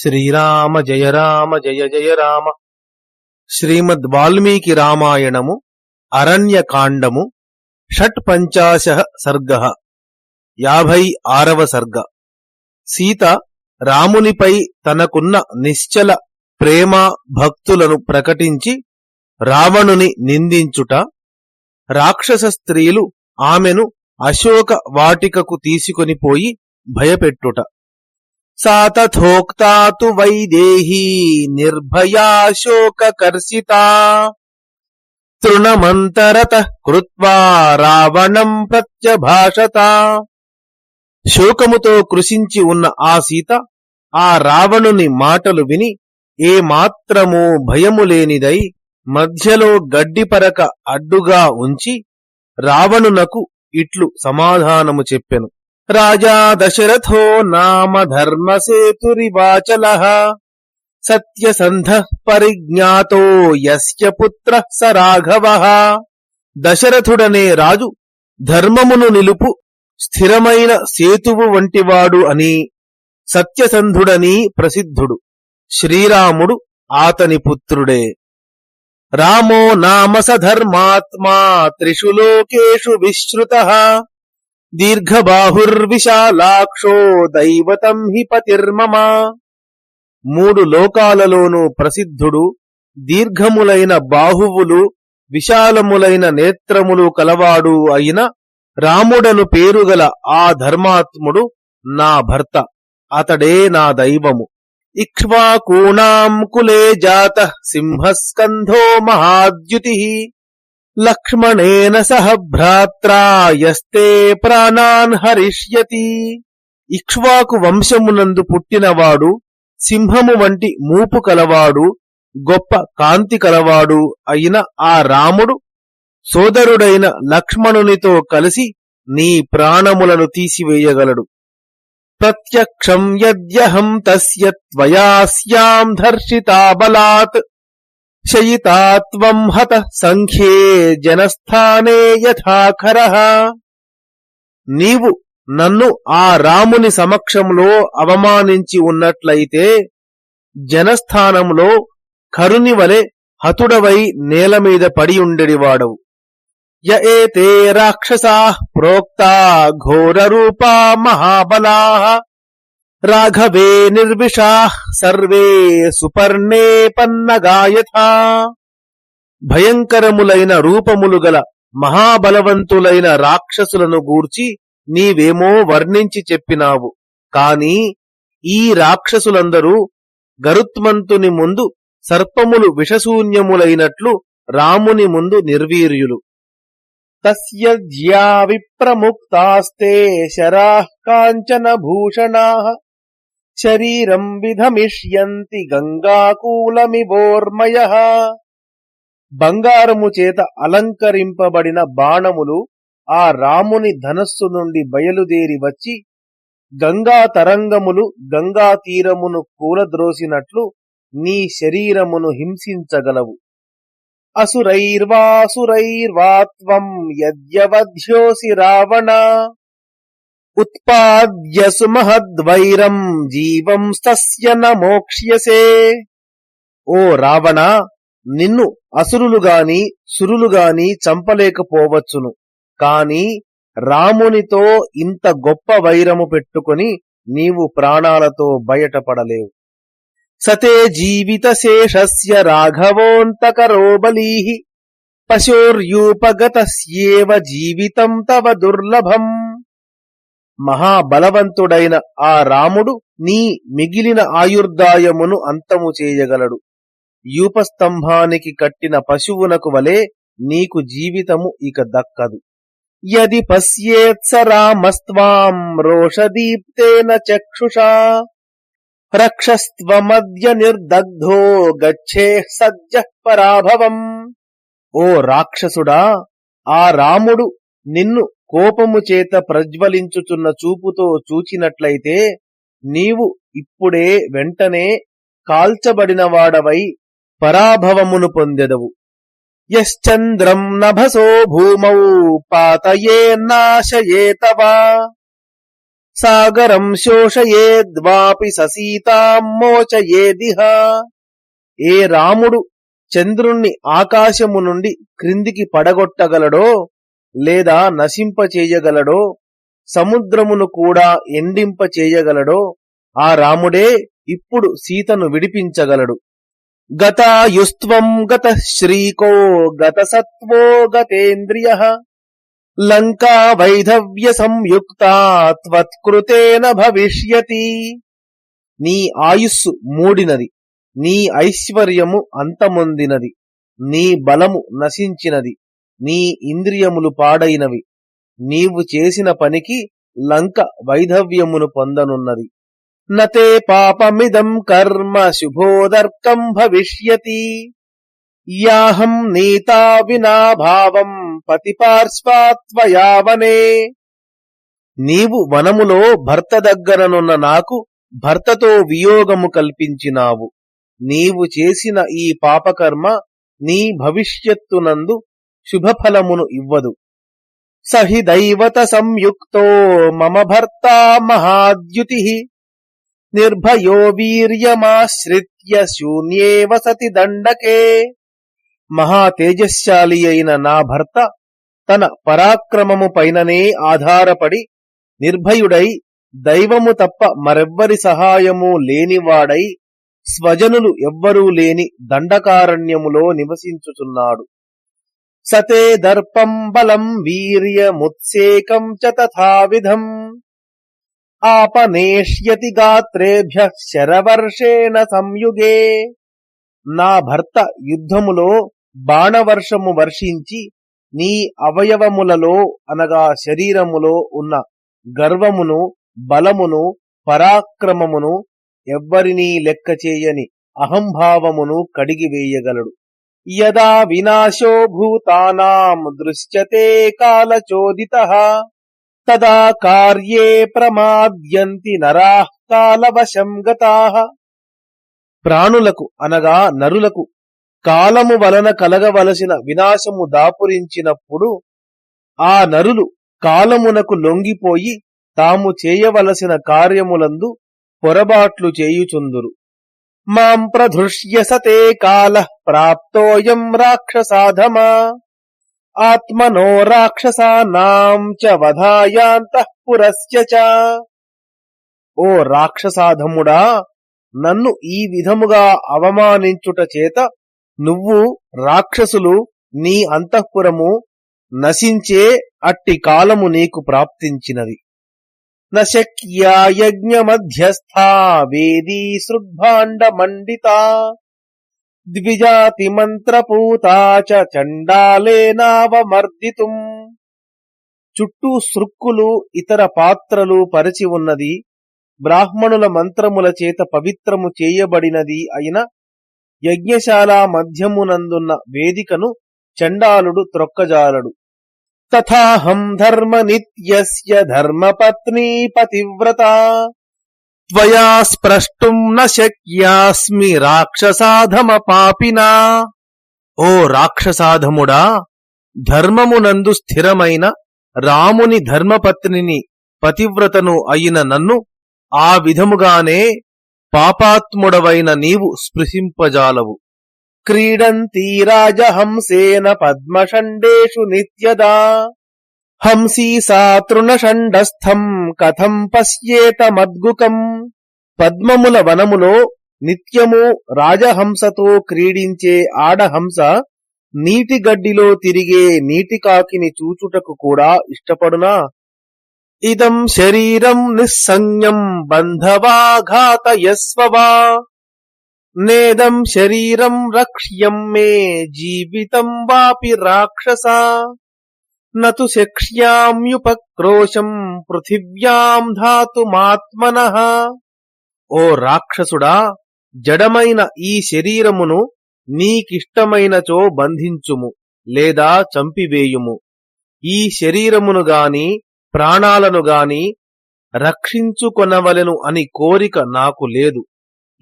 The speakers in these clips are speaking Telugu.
శ్రీరామ జయ రామ జయ జయ రామ. శ్రీమద్ వాల్మీకి రామాయణము అరణ్యకాండము షట్ పంచాశ సర్గ యాభై ఆరవ సర్గ. సీత రామునిపై తనకున్న నిశ్చల ప్రేమ భక్తులను ప్రకటించి రావణుని నిందించుట రాక్షస స్త్రీలు ఆమెను అశోక వాటికకు తీసుకొని పోయి భయపెట్టుట. సా తథోక్తా వైదేహీ నిర్భయా శోకకర్షితా తృణమంతరత కృత్వా రావణం ప్రత్యభాషత శోకముతో కృషించి ఉన్న ఆ సీత ఆ రావణుని మాటలు విని ఏ మాత్రము భయము లేనిదై మధ్యలో గడ్డిపరక అడ్డుగా ఉంచి రావణునకు ఇట్లు సమాధానము చెప్పెను. రాజా దశరథో నామ ధర్మసేతురివాచల సత్యసంధ పరిజ్ఞాతో యస్య పుత్ర స రాఘవ దశరథుడనే రాజు ధర్మమును నిలుపు స్థిరమైన సేతువు వంటివాడు అని సత్యసంధుడని ప్రసిద్ధుడు శ్రీరాముడు ఆతని పుత్రుడే. రామో నామ సధర్మాత్మా త్రిషు లోకేషు విశ్రుత దీర్ఘబాహుర్విశాలాక్షో దైవతం హి పతిర్మమ. మూడు లోకాలలోనూ ప్రసిద్ధుడు దీర్ఘములైన బాహువులు విశాలములైన నేత్రములు కలవాడు అయిన రాముడను పేరుగల ఆ ధర్మాత్ముడు నా భర్త అతడే నా దైవము. ఇక్ష్వాకూణాం కులే జాత సింహస్కంధో మహాద్యుతి. లక్ష్మణేన సహ భ్రాత్రాయస్తే ప్రాణాన్ హరిష్యతి ఇక్ష్వాకు వంశమునందు పుట్టినవాడు సింహము వంటి మూపు కలవాడు గొప్ప కాంతి కలవాడు అయిన ఆ రాముడు సోదరుడైన లక్ష్మణునితో కలిసి నీ ప్రాణములను తీసివేయగలడు. ప్రత్యక్షం యద్యహం తస్య త్వయాస్యాం ధర్షితా బలాత్। శయితాత్వం హత సంఖ్యే జనస్థానే యథాఖర నీవు నన్ను ఆ రాముని సమక్షంలో అవమానించి ఉన్నట్లయితే జనస్థానంలో కరుని వలె హతుడవై నేల మీద పడి య ఏతే రాక్షసా ప్రోక్తా ఘోరరూపా మహాబలా। రాఘవే నిర్విషా సర్వే సుపర్ణే పన్నగాయథా. భయంకరములైన రూపములు గల మహాబలవంతులైన రాక్షసులను గూర్చి నీవేమో వర్ణించి చెప్పినావు. కాని ఈ రాక్షసులందరూ గరుత్మంతుని ముందు సర్పములు విషశూన్యములైనట్లు రాముని ముందు నిర్వీర్యులు. తస్య విప్రముక్తాస్తే శరా కాంచన భూషణా. శరీరం విధమిష్యంతి గంగాకూలమివోర్మయ. బంగారము చేత అలంకరింపబడిన బాణములు ఆ రాముని ధనస్సు నుండి బయలుదేరి వచ్చి గంగా తరంగములు గంగా తీరమును కూలద్రోసినట్లు నీ శరీరమును హింసించగలవు. అసురైర్వాసురైర్వాత్వం యద్యవధ్యోసి రావణ. ఉత్పాద్య సుమహద్వైరం జీవం స్తస్య న మోక్ష్యసే ఓ రావణ నిన్ను అసురులుగాని సురులుగాని చంపలేకపోవచ్చును. కాని రామునితో ఇంత గొప్ప వైరము పెట్టుకుని నీవు ప్రాణాలతో బయటపడలేవు. సతే జీవిత శేషస్య రాఘవోంతకరో బలీః పశోర్యూపగతస్యేవ జీవితం తవ దుర్లభం. మహాబలవంతుడైన ఆ రాముడు నీ మిగిలిన ఆయుర్దాయమును అంతము చేయగలడు. యూపస్తంభానికి కట్టిన పశువునకు వలె నీకు జీవితము ఇక దక్కదు. యది పశ్యేత్స రామస్త్వాం రోషదీప్తేన చక్షుషా. రక్షస్త్వమద్య నిర్దగ్ధో గచ్చే సజ్జ పరాభవం. ఓ రాక్షసుడా ఆ రాముడు నిన్ను కోపము చేత ప్రజ్వలించుచున్న చూపుతో చూచినట్లయితే నీవు ఇప్పుడే వెంటనే కాల్చబడినవాడవై పరాభవమును పొందెదవు. యశ్చంద్రం నభసో భూమౌ పాతయేన్నాశయేతవా సాగరం శోషయేద్వాపి ససీతాం మోచయేదిహ ఏ రాముడు చంద్రుణ్ణి ఆకాశము నుండి క్రిందికి పడగొట్టగలడో లేదా నశింపచేయగలడో సముద్రమును కూడా ఎండింప చేయగలడో ఆ రాముడే ఇప్పుడు సీతను విడిపించగలడు. గతాయుస్త్వం గత శ్రీకో గత సత్వో గతేంద్రియ లంకా వైధవ్య సంయుక్తృతేన భవిష్యతి. నీ ఆయుస్సు మూడినది నీ ఐశ్వర్యము అంతమొందినది నీ బలము నశించినది. నీ ఇంద్రియములు పాడైనవి. నీవు చేసిన పనికి లంక వైధవ్యమును పొందనున్నది. నతే పాపమిదం కర్మ శుభోదర్కం భవిష్యతి. యాహం నీతా వినాభావం పతిపార్శ్వాత్వయావనే నీవు వనములో భర్త దగ్గరనున్న నాకు భర్తతో వియోగము కల్పించినావు. నీవు చేసిన ఈ పాపకర్మ నీ భవిష్యత్తునందు శుభఫలమును ఇవ్వదు. సహి దైవత సంయుక్తో మమ భర్త మహాద్యుతి. నిర్భయో వీర్యమాశ్రిత్య శూన్యే వసతి దండకే. మహాతేజశాలి అయిన నా భర్త తన పరాక్రమము పైననే ఆధారపడి నిర్భయుడై దైవము తప్ప మరెవ్వరి సహాయము లేనివాడై స్వజనులు ఎవ్వరూ లేని దండకారణ్యములో నివసించుచున్నాడు. సతే దర్పం బలం వీర్యముత్సేకం చ తథావిధం ఆపనేష్యతి గాత్రేభ్య శరవర్షేణ సంయుగే నా భర్త యుద్ధములో బాణవర్షము వర్షించి నీ అవయవములలో అనగా శరీరములో ఉన్న గర్వమును బలమును పరాక్రమమును ఎవ్వరినీ లెక్క చేయని అహంభావమును కడిగివేయగలడు. యదా వినాశో భూతానాం దృశ్యతే కాలచోదిత తదా కార్యే ప్రమాద్యంతి నరాః కాలవశం గతాః. ప్రాణులకు అనగా నరులకు కాలము వలన కలగవలసిన వినాశము దాపురించినప్పుడు ఆ నరులు కాలమునకు లొంగిపోయి తాము చేయవలసిన కార్యములందు పొరబాట్లు చేయుచుందురు. మాం ప్రధృష్యసతే కాల ప్రాప్తోయం రాక్షసాధమా. ఆత్మనో రాక్షసానాం చ వధాయాంతఃపురస్య చ. ఓ రాక్షసాధముడా నన్ను ఈ విధముగా అవమానించుట చేత నువ్వు రాక్షసులు నీ అంతఃపురము నశించే అట్టి కాలము నీకు ప్రాప్తించినది నశక్యా యజ్ఞమధ్యస్థా వేదీ సృగ్భాండ మండితా ద్విజాతి మంత్రపూతా చ చండాలేనావమర్దితుం. చుట్టూ సృక్కులు ఇతర పాత్రలు పరిచి ఉన్నది బ్రాహ్మణుల మంత్రముల చేత పవిత్రము చేయబడినది అయిన యజ్ఞశాల మధ్యమునందున్న వేదికను చండాలుడు త్రొక్కజాలడు. తథాహం ధర్మ నిత్యస్య ధర్మపత్నీ పతివ్రత. త్వయా స్ప్రష్టుం న శక్యాస్మి రాక్షసాధమ పాపినా. ఓ రాక్షసాధముడా ధర్మమునందు స్థిరమైన రాముని ధర్మపత్నిని పతివ్రతను అయిన నన్ను ఆ విధముగానే పాపాత్ముడవైన నీవు స్పృశింపజాలవు. క్రీడంతీ రాజహంసేన పద్మషండేషు నిత్యదా. హంసీ సా తృణషండస్థం కథం పశ్యేత మద్గుకం. పద్మముల వనములో నిత్యము రాజహంసతో క్రీడించే ఆడహంస నీటి గడ్డిలో తిరిగే నీటికాకిని చూచుటకు కూడా ఇష్టపడునా? ఇదం శరీరం నిస్సంజ్ఞం బంధవాఘాతయస్వవా. నేదం శరీరం రక్ష్యం మే జీవితం వాపి రాక్షస. నతు శక్ష్యామ్యుపక్రోశం పృథివ్యాం ధాతుమాత్మనః. ఓ రాక్షసుడా జడమైన ఈ శరీరమును నీకిష్టమైనచో బంధించుము లేదా చంపివేయుము. ఈ శరీరమును గాని ప్రాణాలను గాని రక్షించుకొనవలెను అని కోరిక నాకు లేదు.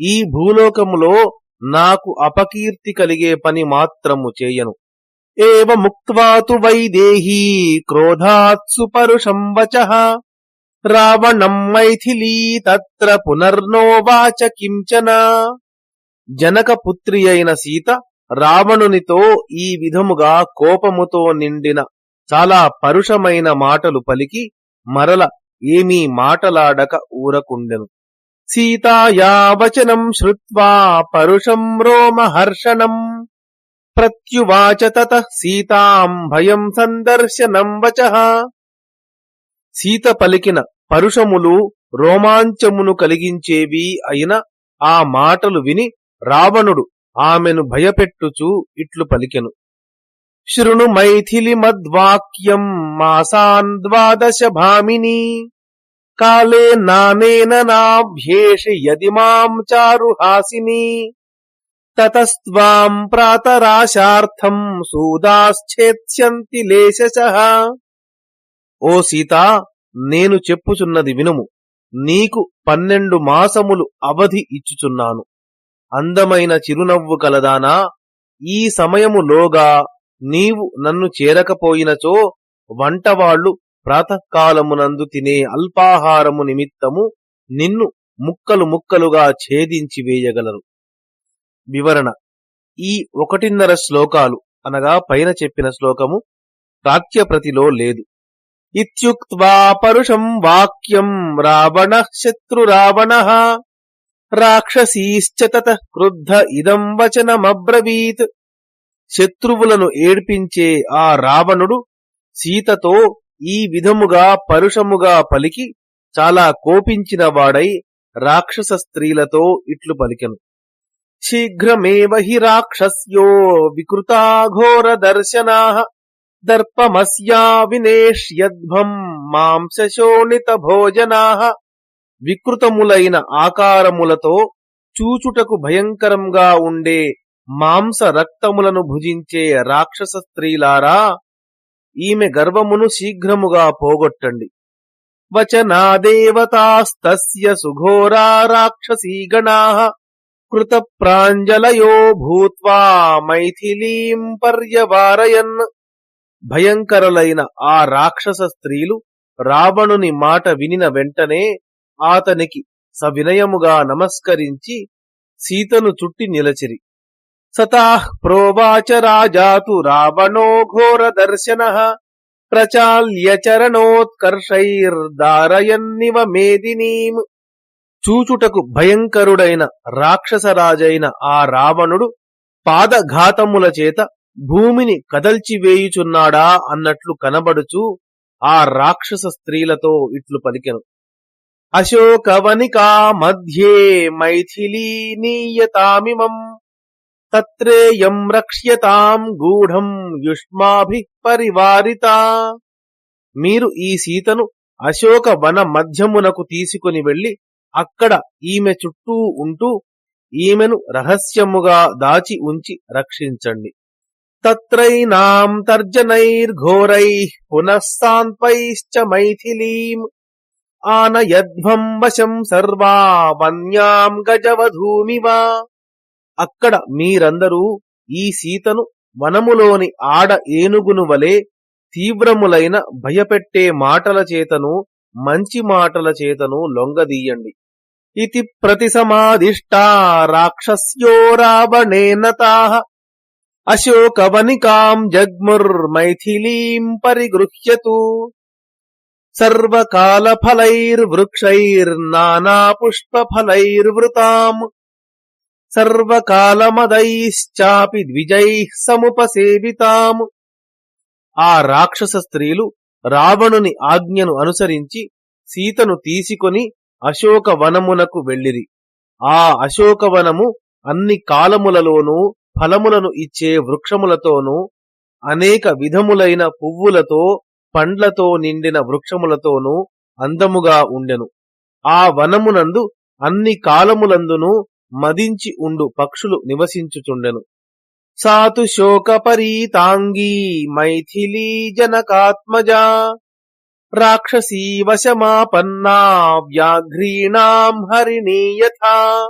ఈ భూలోకములో నాకు అపకీర్తి కలిగే పని మాత్రము చేయను. ఏవ ముక్త్వాతు వైదేహీ క్రోధాత్సు పరుషం వచ. రావణం మైథిలీ తత్ర పునర్నోవాచ కించన. జనకపుత్రి అయిన సీత రావణునితో ఈ విధముగా కోపముతో నిండిన చాలా పరుషమైన మాటలు పలికి మరల ఏమీ మాటలాడక ఊరకుండెను. సీతాయా వచనం శ్రుత్వా పరుషం రోమహర్షణం ప్రత్యువాచ తత సీతాం భయం సందర్శనం వచ. సీత పలికిన పరుషములు రోమాంచమును కలిగించేవి అయిన ఆ మాటలు విని రావణుడు ఆమెను భయపెట్టుచూ ఇట్లు పలికెను. శృణు మైథిలి మద్వాక్యం మాసాన్ ద్వాదశ భామిని. కాలే నానేన నాభ్యేషి యది మాం చారుహాసిని తతస్వాం ప్రాతరాశార్థం సూదాశ్చేత్స్యంతి లేశశ ఓ సీత నేను చెప్పుచున్నది వినుము. నీకు పన్నెండు మాసములు అవధి ఇచ్చుచున్నాను. అందమైన చిరునవ్వు కలదానా? ఈ సమయములోగా నీవు నన్ను చేరకపోయినచో వంటవాళ్ళు ప్రాతకాలమునందు తినే అల్పాహారము నిమిత్తము నిన్ను ముక్కలు ముక్కలుగా ఛేదించి వేయగలరు. వివరణ. ఈ ఒకటిన్నర శ్లోకాలు అనగా పైన చెప్పిన శ్లోకము ప్రాచ్యప్రతిలో లేదు. ఇత్యుక్త్వా పరుషం వాక్యం రావణ శత్రురావణ రాక్షసీశ్చ తత క్రుద్ధ ఇదం వచనమబ్రవీత్. శత్రువులను ఏడ్పించే ఆ రావణుడు సీతతో ఈ విధముగా పరుషముగా పలికి చాలా కోపించిన వాడై రాక్షస స్త్రీలతో ఇట్లు పలికెను. శీఘ్రమేవ హి రాక్షస్యో వికృతాఘోర దర్శనా దర్పమస్యా వినేష్యధ్వం మాంసశోణిత భోజనా వికృతములైన ఆకారములతో చూచుటకు భయంకరంగా ఉండే మాంస రక్తములను భుజించే రాక్షస స్త్రీలారా ఈమె గర్వమును శీఘ్రముగా పోగొట్టండి. వచనాదేవతాస్తస్య సుఘోరా రాక్షసీగణా కృత ప్రాంజలయో భూత్వా మైథిలీం పర్యవారయన్. భయంకరులైన ఆ రాక్షస స్త్రీలు రావణుని మాట వినిన వెంటనే ఆతనికి సవినయముగా నమస్కరించి సీతను చుట్టి నిలచిరి. సతాః ప్రోవాచ రాజాతు రావణో ఘోర దర్శన ప్రచాల్య చరణోత్కర్షైర్దారయన్నివ మేదినీం చూచుటకు భయంకరుడైన రాక్షసరాజైన ఆ రావణుడు పాదఘాతముల చేత భూమిని కదల్చివేయుచున్నాడా అన్నట్లు కనబడుచు ఆ రాక్షస స్త్రీలతో ఇట్లు పలికెను. అశోకవనికా మధ్యే మైథిలీ నీయతామిమం తత్రేయం రక్ష్యతాం గూఢం యుష్మాభి పరివారిత. మీరు ఈ సీతను అశోక వన మధ్యమునకు తీసుకుని వెళ్ళి అక్కడ ఈమె చుట్టూ ఉంటూ ఈమెను రహస్యముగా దాచి ఉంచి రక్షించండి. తత్రైనాం తర్జనైర్ఘోరై పునఃసాన్పైశ్చ మైథిలీం. ఆనయధ్వం వశం సర్వా వన్యాం గజవధూమివా. అక్కడ మీరందరూ ఈ సీతను వనములోని ఆడ ఏనుగును వలె తీవ్రములైన భయపెట్టే మాటల చేతను మంచి మాటల చేతను లొంగదీయండి. ఇతి ప్రతిసమాదిష్టా రాక్షస్యో రావణేన తాహ అశోకవనికాం జగ్ముర్మైథిలీం పరిగృహ్యతు. సర్వకాలఫలైర్వృక్షైర్నానాపుష్పఫలైర్వృతాం సర్వకాలమదైశ్చాపి ద్విజై సముపసేవితాము. ఆ రాక్షస స్త్రీలు రావణుని ఆజ్ఞను అనుసరించి సీతను తీసుకొని అశోక వనమునకు వెళ్ళిరి. ఆ అశోకవనము అన్ని కాలములలోనూ ఫలములను ఇచ్చే వృక్షములతోనూ అనేక విధములైన పువ్వులతో పండ్లతో నిండిన వృక్షములతోనూ అందముగా ఉండెను. ఆ వనమునందు అన్ని కాలములందును మదించి ఉండు పక్షులు నివసించుచుండెను. సాతు శోకపరీతాంగీ మైథిలీ జనకాత్మజా. రాక్షసీ వశమాపన్నా వ్యాఘ్రీణాం హరిణీ యథా.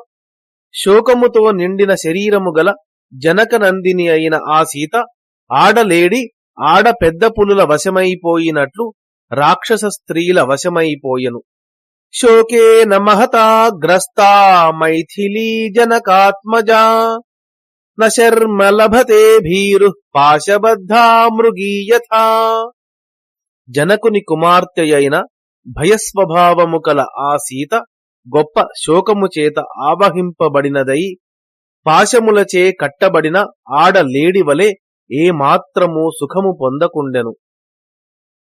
శోకముతో నిండిన శరీరము గల జనకనందిని అయిన ఆ సీత ఆడలేడి ఆడ పెద్ద పులుల వశమైపోయినట్లు రాక్షస స్త్రీల వశమైపోయెను. శోకేన మహతా గ్రస్తా మైథిలీ జనకాత్మజా. నర్మ లభతే భీరు పాశబద్ధా మృగీయథా. జనకుని కుమార్తె అయిన భయస్వభావము కల ఆ సీత గొప్ప శోకము చేత ఆవహింపబడినదై పాశములచే కట్టబడిన ఆడ వలె ఏమాత్రము సుఖము పొందకుండెను.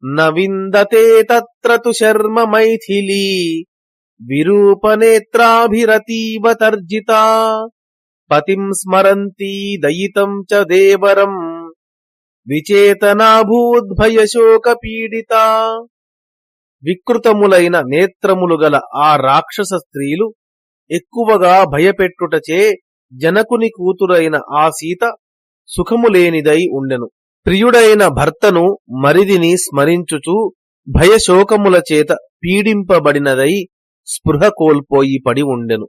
నవిందతే విందతే తత్ర తు శర్మ మైథిలీ విరూపనేత్రాభిరతీవ తర్జితా పతిం స్మరంతీ దయితం చ దేవరం విచేతనాభూద్భయశోక పీడిత వికృతములైన నేత్రములు గల ఆ రాక్షస స్త్రీలు ఎక్కువగా భయపెట్టుటచే జనకుని కూతురైన ఆ సీత సుఖము లేనిదై ఉండెను. ప్రియుడైన భర్తను మరిదిని స్మరించుచు భయశోకముల చేత పీడింపబడినదై స్పృహ కోల్పోయి పడి ఉండెను.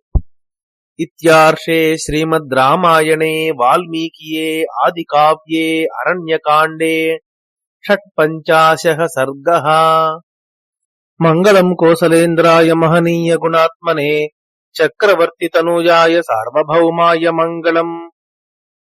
ఇత్యార్షే శ్రీమద్ రామాయణే వాల్మీకియే ఆది కావ్యే అరణ్యకాండే షట్పంచాశ సర్గ. మంగళం కోసలేంద్రాయ మహనీయ గుణాత్మనే చక్రవర్తి తనూజాయ సార్వభౌమాయ మంగళం.